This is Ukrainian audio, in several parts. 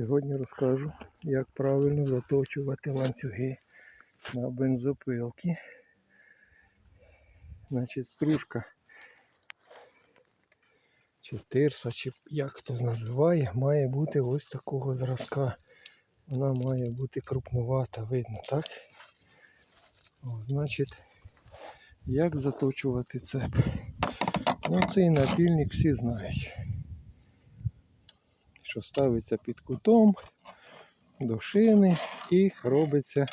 Сьогодні розкажу, як правильно заточувати ланцюги на бензопилки. Значить, стружка чи тирса, чи як хто називає, має бути ось такого зразка. Вона має бути крупнувата, видно, так? О, значить, як заточувати цеп? Ну, цей напільник всі знають. Що ставиться під кутом до шини і робиться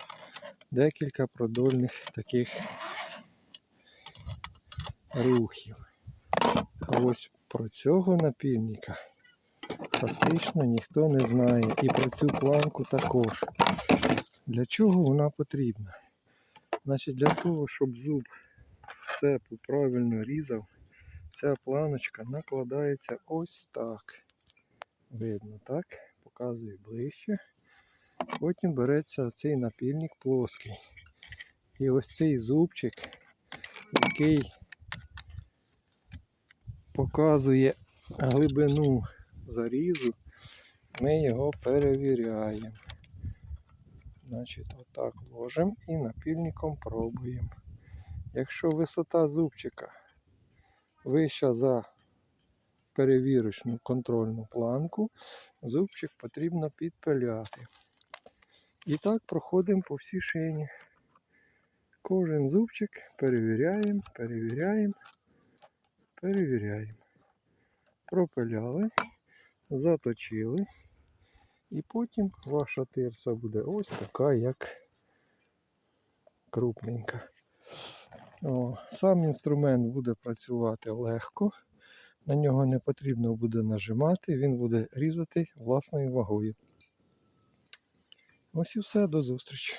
декілька продольних таких рухів. А ось про цього напільника фактично ніхто не знає. І про цю планку також. Для чого вона потрібна? Значить, для того, щоб зуб цепу правильно різав, ця планочка накладається ось так. Видно, так? Показую ближче. Потім береться цей напільник плоский. І ось цей зубчик, який показує глибину зарізу, ми його перевіряємо. Значить, отак ложимо і напільником пробуємо. Якщо висота зубчика вища за перевірочну контрольну планку, зубчик потрібно підпиляти. І так проходимо по всій шині. Кожен зубчик перевіряємо, перевіряємо, перевіряємо. Пропиляли, заточили. І потім ваша тирса буде ось така, як крупненька. О, сам інструмент буде працювати легко. На нього не потрібно буде нажимати, він буде різати власною вагою. Ось і все, до зустрічі.